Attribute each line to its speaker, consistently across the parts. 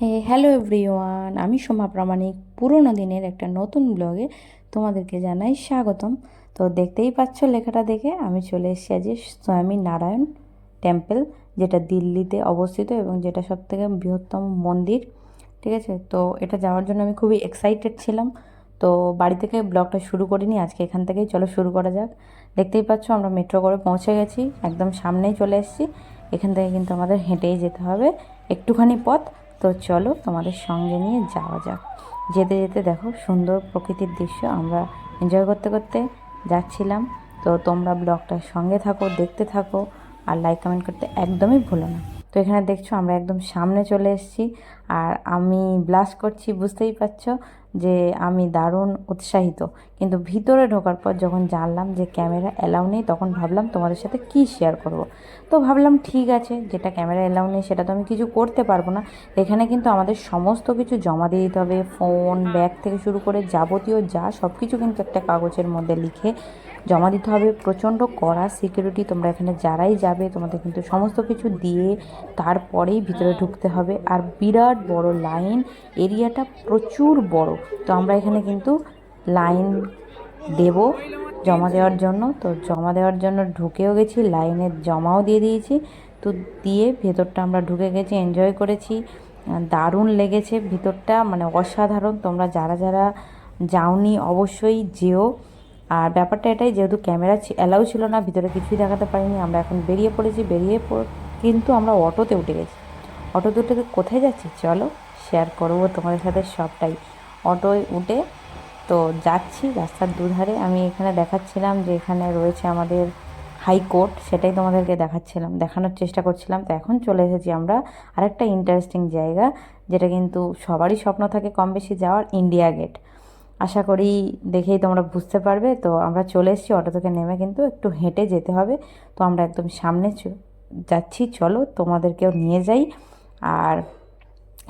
Speaker 1: হে hello everyone আমি সোমা প্রামাণিক। পুরোনো দিনের একটা নতুন ব্লগে তোমাদেরকে জানাই স্বাগতম। তো দেখতেই পাচ্ছ লেখাটা দেখে আমি চলে এসেছি আজ স্বামী নারায়ণ টেম্পল যেটা দিল্লিতে অবস্থিত এবং যেটা সবথেকে বৃহত্তম মন্দির। ঠিক আছে? তো এটা যাওয়ার জন্য আমি খুবই এক্সাইটেড ছিলাম। তো বাড়ি থেকে ব্লগটা শুরু করিনি, আজকে এখান থেকেই চলো শুরু করা যাক। দেখতেই পাচ্ছ আমরা মেট্রো করে পৌঁছে গেছি, একদম সামনেই চলে এসেছি। এখান থেকে কিন্তু আমাদের হেঁটেই যেতে হবে। একটুখানি পথ তো চলো তোমাদের সঙ্গে নিয়ে যাওয়া যাক। যেতে যেতে দেখো সুন্দর প্রকৃতির দৃশ্য, আমরা এনজয় করতে করতে যাচ্ছিলাম। তো তোমরা ব্লগটার সঙ্গে থাকো, দেখতে থাকো, আর লাইক কমেন্ট করতে একদমই ভুলো না। তো এখানে দেখছ আমরা একদম সামনে চলে এসেছি। আর আমি ব্লাশ করছি, বুঝতেই পারছ যে আমি দারুণ উৎসাহিত। কিন্তু ভিতরে ঢোকার পর যখন জানলাম যে ক্যামেরা অ্যালাউ নেই, তখন ভাবলাম তোমাদের সাথে কি শেয়ার করব। তো ভাবলাম ঠিক আছে, যেটা ক্যামেরা অ্যালাউ নেই সেটা তো আমি কিছু করতে পারব না। এখানে কিন্তু আমাদের সমস্ত কিছু জমা দিয়ে দিতে হবে ফোন ব্যাগ থেকে শুরু করে যাবতীয় যা সব কিছু কিন্তু একটা কাগজের মধ্যে লিখে জমা দিতে হবে। প্রচণ্ড কড়া সিকিউরিটি তোমরা এখানে যারাই যাবে, তোমাদের কিন্তু সমস্ত কিছু দিয়ে তারপরেই ভিতরে ঢুকতে হবে। আর বিরাট বড় লাইন এরিয়াটা প্রচুর বড়। তো আমরা এখানে কিন্তু লাইন দেব জমা দেওয়ার জন্য। তো জমা দেওয়ার জন্য ঢুকেও গেছি লাইনে জমাও দিয়ে দিয়েছি। তো দিয়ে ভেতরটা আমরা ঢুকে গেছি এনজয় করেছি। দারুণ লেগেছে ভিতরটা মানে অসাধারণ। তোমরা যারা যারা যাওনি অবশ্যই যেও। আর ব্যাপারটা এটাই, যেহেতু ক্যামেরা অ্যালাউ ছিল না, ভিতরে কিছুই দেখাতে পারিনি, আমরা এখন বেরিয়ে পড়েছি, বেরিয়ে কিন্তু আমরা অটোতে উঠে গেছি। অটোতে উঠে কোথায় যাচ্ছি? চলো শেয়ার করব তোমাদের সাথে সবটাই। অটোয় উঠে তো যাচ্ছি রাস্তার দুধারে, আমি এখানে দেখাচ্ছিলাম যে এখানে রয়েছে আমাদের হাইকোর্ট সেটাই তোমাদেরকে দেখাচ্ছিলাম, দেখানোর চেষ্টা করছিলাম। তো এখন চলে এসেছি আমরা আরেকটা ইন্টারেস্টিং জায়গা, যেটা কিন্তু সবারই স্বপ্ন থাকে কম বেশি যাওয়ার ইন্ডিয়া গেট আশা করি দেখেই তোমরা বুঝতে পারবে। তো আমরা চলে এসেছি, অটো থেকে নেমে কিন্তু একটু হেঁটে যেতে হবে। তো আমরা একদম সামনে যাচ্ছি, চলো তোমাদেরকেও নিয়ে যাই। আর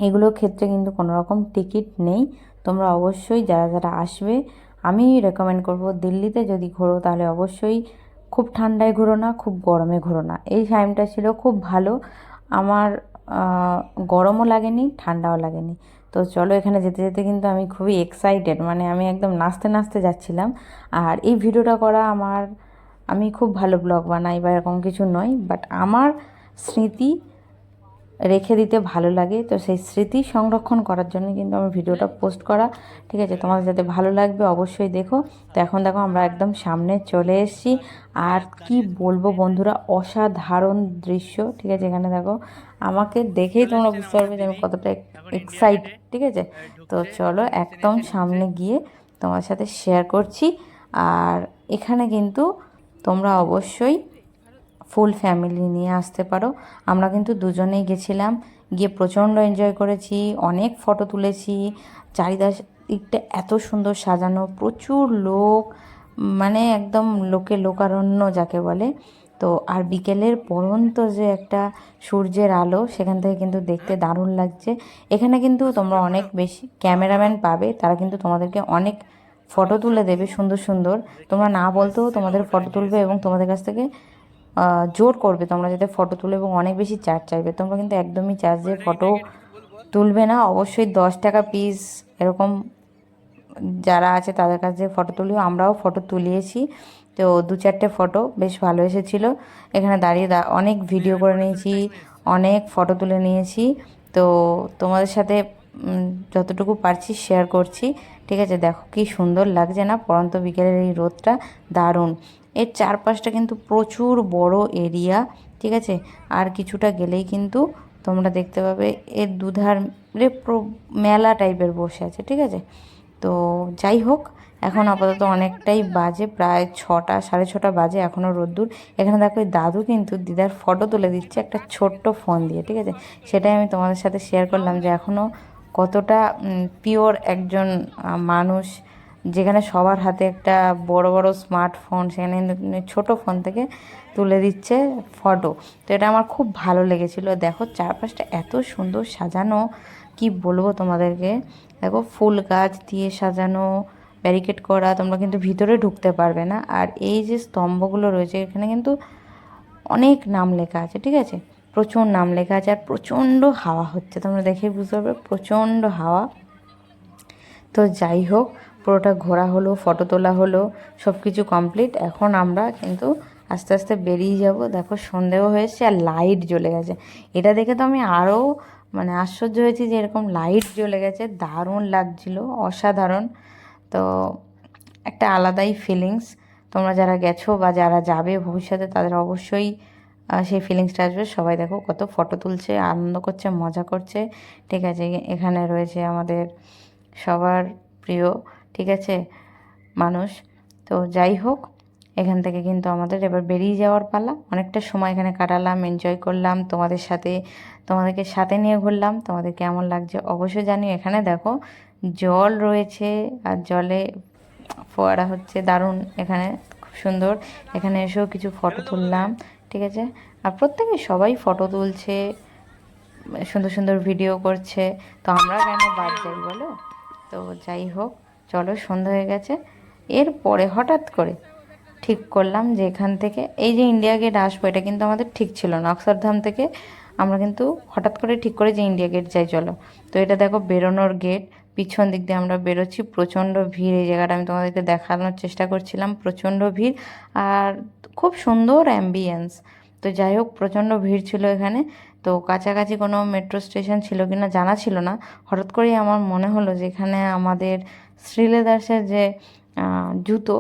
Speaker 1: এগুলোর ক্ষেত্রে কিন্তু কোনো রকম টিকিট নেই। তোমরা অবশ্যই যারা যারা আসবে, আমি রেকমেন্ড করব দিল্লিতে যদি ঘোরো তাহলে অবশ্যই খুব ঠান্ডায় ঘোরো না, খুব গরমে ঘোরো না। এই টাইমটা ছিল খুব ভালো। আমার গরমও লাগেনি, ঠান্ডাও লাগেনি। তো চলো এখানে যেতে যেতে কিন্তু আমি খুবই এক্সাইটেড মানে আমি একদম নাচতে নাচতে যাচ্ছিলাম। আর এই ভিডিওটা করা আমার, আমি খুব ভালো ব্লগ বানাই বা এরকম কিছু নয় বাট আমার স্মৃতি রেখে দিতে ভালো লাগে। তো সেই স্মৃতি সংরক্ষণ করার জন্য কিন্তু আমার ভিডিওটা পোস্ট করা। ঠিক আছে, তোমাদের যাতে ভালো লাগবে অবশ্যই দেখো। তো এখন দেখো আমরা একদম সামনে চলে এসেছি। আর কি বলব বন্ধুরা, অসাধারণ দৃশ্য। ঠিক আছে, এখানে দেখো আমাকে দেখেই তোমরা বুঝতে পারবে যে আমি কতটা এক্সাইট ঠিক আছে? তো চলো একদম সামনে গিয়ে তোমার সাথে শেয়ার করছি। আর এখানে কিন্তু তোমরা অবশ্যই ফুল ফ্যামিলি নিয়ে আসতে পারো। আমরা কিন্তু দুজনেই গেছিলাম, গিয়ে প্রচণ্ড এনজয় করেছি, অনেক ফটো তুলেছি। চারিদাস দিকটা এত সুন্দর সাজানো, প্রচুর লোক মানে একদম লোকে লোকারণ্য যাকে বলে। তো আর বিকেলের পরন্ত যে একটা সূর্যের আলো, সেখান থেকে কিন্তু দেখতে দারুণ লাগছে। এখানে কিন্তু তোমরা অনেক বেশি ক্যামেরাম্যান পাবে, তারা কিন্তু তোমাদেরকে অনেক ফটো তুলে দেবে সুন্দর সুন্দর। তোমরা না বলতেও তোমাদের ফটো তুলবে এবং তোমাদের কাছ থেকে জোর করবে তোমরা যাতে ফটো তুলে এবং অনেক বেশি চার্জ চাইবে। তোমরা কিন্তু একদমই চার্জ ফটো তুলবে না। অবশ্যই দশ টাকা পিস এরকম যারা আছে তাদের কাছে ফটো তুলিও, আমরাও ফটো তুলিয়েছি। তো দু চারটে ফটো বেশ ভালো এসেছিল। এখানে দাঁড়িয়ে অনেক ভিডিও করে নিয়েছি, অনেক ফটো তুলে নিয়েছি। তো তোমাদের সাথে যতটুকু পারছি শেয়ার করছি। ঠিক আছে, দেখো কি সুন্দর লাগছে না? পরন্ত বিকেলের এই রোদটা দারুণ। এর চারপাশটা কিন্তু প্রচুর বড় এরিয়া ঠিক আছে? আর কিছুটা গেলেই কিন্তু তোমরা দেখতে পাবে, এর দুধার মেলা টাইপের বসে আছে, ঠিক আছে? তো যাই হোক, এখন আপাতত অনেকটাই বাজে, প্রায় ছটা, সাড়ে ছটা বাজে এখনও রোদ্দুর। এখানে দেখো দাদু কিন্তু দিদার ফটো তুলে দিচ্ছে একটা ছোট্ট ফোন দিয়ে, ঠিক আছে? সেটাই আমি তোমাদের সাথে শেয়ার করলাম যে এখনও কতটা পিওর একজন মানুষ যেখানে সবার হাতে একটা বড় বড় স্মার্টফোন সেখানে ছোট ফোন থেকে তুলে দিচ্ছে ফটো তো এটা আমার খুব ভালো লেগেছিলো। দেখো চারপাশটা এত সুন্দর সাজানো। কি বলব তোমাদেরকে? দেখো ফুল গাছ দিয়ে সাজানো ব্যারিকেড করা, তোমরা কিন্তু ভিতরে ঢুকতে পারবে না। আর এই যে স্তম্ভগুলো রয়েছে, এখানে কিন্তু অনেক নাম লেখা আছে, ঠিক আছে? প্রচুর নাম লেখা আছে আর প্রচণ্ড হাওয়া হচ্ছে। তোমরা দেখেই বুঝতে পারবে, প্রচণ্ড হাওয়া। তো যাই হোক পুরোটা ঘোরা হলো ফটো তোলা হলো সব কিছু কমপ্লিট এখন আমরা কিন্তু আস্তে আস্তে বেরিয়ে যাব। দেখো সন্দেহ হয়েছে আর লাইট জ্বলে গেছে। এটা দেখে তো আমি আরও মানে আশ্চর্য হয়েছি যে এরকম লাইট জ্বলে গেছে। দারুণ লাগছিল, অসাধারণ। তো একটা আলাদাই ফিলিংস তোমরা যারা গেছো বা যারা যাবে ভবিষ্যতে, তাদের অবশ্যই সেই ফিলিংসটা আসবে। সবাই দেখো কত ফটো তুলছে, আনন্দ করছে, মজা করছে। ঠিক আছে, এখানে রয়েছে আমাদের সবার প্রিয় ঠিক আছে, মানুষ? তো যাই হোক, এখান থেকে কিন্তু আমাদের এবার বেরিয়ে যাওয়ার পালা। অনেকটা সময় এখানে কাটালাম এনজয় করলাম, তোমাদের সাথে, তোমাদেরকে সাথে নিয়ে ঘুরলাম। তোমাদের কেমন লাগছে অবশ্যই জানি এখানে দেখো, জল রয়েছে আর জলে ফোয়ারা হচ্ছে, দারুণ এখানে, খুব সুন্দর। এখানে এসেও কিছু ফটো তুললাম, ঠিক আছে? আর প্রত্যেকে সবাই ফটো তুলছে, সুন্দর সুন্দর ভিডিও করছে। তো আমরা কেন বাদ যাই বলো? তো যাই হোক চলো সন্ধ্যা হয়ে গেছে। এরপরে হঠাৎ করে ঠিক করলাম যে এখান থেকে এই যে ইন্ডিয়া গেট আসব, এটা কিন্তু আমাদের ঠিক ছিল না। অক্ষরধাম থেকে আমরা কিন্তু হঠাৎ করে ঠিক করে যে ইন্ডিয়া গেট যাই, চলো। তো এটা দেখো বেরোনোর গেট পিছন দিক দিয়ে আমরা বেরোচ্ছি, প্রচণ্ড ভিড়। এই জায়গাটা আমি তোমাদেরকে দেখানোর চেষ্টা করছিলাম, প্রচণ্ড ভিড় আর খুব সুন্দর অ্যাম্বিয়েন্স তো যাই হোক, প্রচণ্ড ভিড় ছিল এখানে। তো কাছাকাছি কোনো মেট্রো স্টেশন ছিল কি না জানা ছিল না। হঠাৎ করেই আমার মনে হলো যে এখানে আমাদের শ্রীলেদার্সের যে জুতো,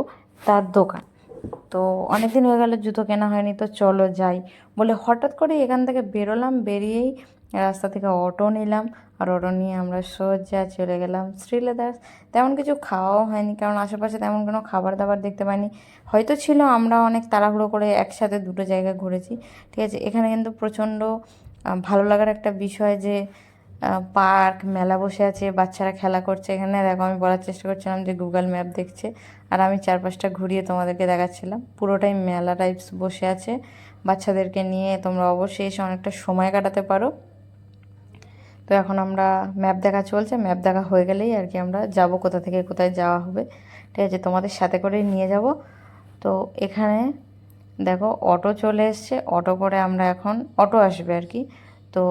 Speaker 1: তার দোকান। তো অনেক দিন হয়ে গেল জুতো কেনা হয়নি, তো চলো যাই বলে হঠাৎ করে এখান থেকে বেরোলাম, বেরিয়েই রাস্তা থেকে অটো নিলাম। আর অটো নিয়ে আমরা সোজা চলে গেলাম শ্রীলেদার্স। তেমন কিছু খাওয়াও হয়নি, কারণ আশেপাশে তেমন কোনো খাবার দাবার দেখতে পাইনি। হয়তো ছিল, আমরা অনেক তাড়াহুড়ো করে একসাথে দুটো জায়গায় ঘুরেছি। ঠিক আছে, এখানে কিন্তু প্রচণ্ড ভালো লাগার একটা বিষয় যে পার্ক, মেলা বসে আছে, বাচ্চারা খেলা করছে এখানে। দেখো, আমি বলার চেষ্টা করছিলাম যে গুগল ম্যাপ দেখছে, আর আমি চারপাশটা ঘুরিয়ে তোমাদেরকে দেখাচ্ছিলাম। পুরোটাই মেলা টাইপস বসে আছে। বাচ্চাদেরকে নিয়ে তোমরা অবশ্যই এসে অনেকটা সময় কাটাতে পারো। তো এখন আমরা ম্যাপ দেখা চলছে। ম্যাপ দেখা হয়ে গেলেই আর কি আমরা যাব, কোথা থেকে কোথায় যাওয়া হবে। ঠিক আছে, তোমাদের সাথে করে নিয়ে যাব। তো এখানে দেখো, অটো চলে এসছে। অটো করে আমরা এখন, অটো আসবে আর কি। তো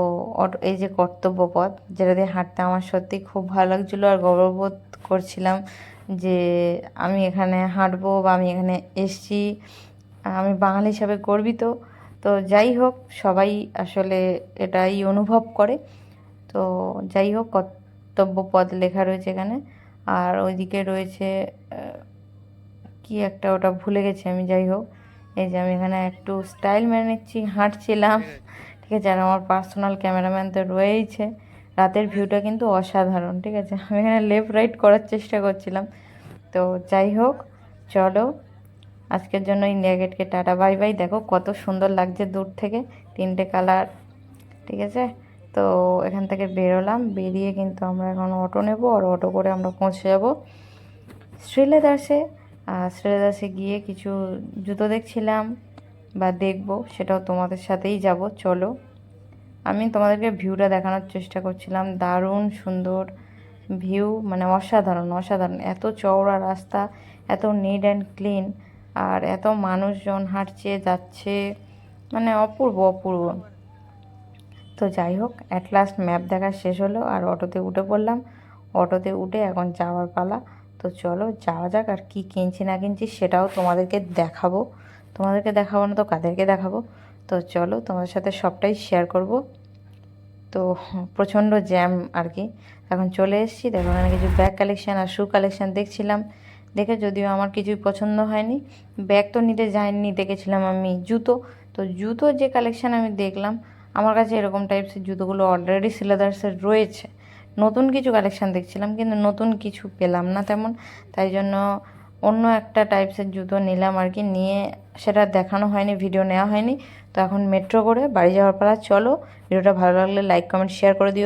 Speaker 1: অটো, এই যে কর্তব্য পথ যেটা দিয়ে হাঁটতে আমার সত্যি খুব ভালো লাগছিল আর গর্ববোধ করছিলাম যে আমি এখানে হাঁটবো বা আমি এখানে এসছি। আমি বাঙালি হিসাবে গর্বিত। তো যাই হোক, সবাই আসলে এটাই অনুভব করে। তো যাই হোক কর্তব্য পদ লেখা রয়েছে এখানে। আর ওইদিকে রয়েছে কি একটা ওটা ভুলে গেছি আমি, যাই হোক। এই যে আমি এখানে একটু স্টাইল মেনে নিচ্ছি হাঁটছিলাম। ঠিক আছে আর আমার পার্সোনাল ক্যামেরাম্যান তো রয়েইছে। রাতের ভিউটা কিন্তু অসাধারণ ঠিক আছে? আমি এখানে লেফট রাইট করার চেষ্টা করছিলাম। তো যাই হোক চলো। আজকের জন্য ইন্ডিয়া গেটকে টাটা বাই বাই দেখো কত সুন্দর লাগছে দূর থেকে তিনটে কালার ঠিক আছে? তো এখান থেকে বেরোলাম বেরিয়ে কিন্তু আমরা এখন অটো নেব আর অটো করে আমরা পৌঁছে যাব। শ্রীলেদার্সে আর শ্রীলেদার্সে গিয়ে কিছু জুতো দেখছিলাম বা দেখব, সেটাও তোমাদের সাথেই যাব, চলো। আমি তোমাদেরকে ভিউটা দেখানোর চেষ্টা করছিলাম, দারুণ সুন্দর ভিউ মানে অসাধারণ অসাধারণ। এত চওড়া রাস্তা, এত নিট অ্যান্ড ক্লিন আর এত মানুষজন হাঁটছে, যাচ্ছে মানে অপূর্ব অপূর্ব। তো যাই হোক অ্যাট লাস্ট ম্যাপ দেখা শেষ হলো, আর অটোতে উঠে পড়লাম। অটোতে উঠে এখন যাওয়ার পালা। তো চলো যাওয়া যাক আর কী কিনছি না কিনছি সেটাও তোমাদেরকে দেখাবো। তোমাদেরকে দেখাবো না তো কাদেরকে দেখাবো? তো চলো তোমাদের সাথে সবটাই শেয়ার করব। তো প্রচণ্ড জ্যাম আর কি। এখন চলে এসেছি, দেখো এখানে কিছু ব্যাগ কালেকশান আর শু কালেকশান দেখছিলাম। দেখে যদিও আমার কিছুই পছন্দ হয়নি। ব্যাগ তো নিতে যাইনি, দেখেছিলাম আমি জুতো। তো জুতো যে কালেকশান আমি দেখলাম, আমার কাছে এরকম টাইপসের জুতোগুলো অলরেডি সিলেদার্সের রয়েছে। নতুন কিছু কালেকশান দেখছিলাম, কিন্তু নতুন কিছু পেলাম না তেমন। তাই জন্য অন্য একটা টাইপসের জুতো নিলাম আর কি, নিয়ে সেটা দেখানো হয়নি ভিডিও নেওয়া হয়নি। তো এখন মেট্রো করে বাড়ি যাওয়ার পালা, চলো। ভিডিওটা ভালো লাগলে লাইক কমেন্ট শেয়ার করে দিও।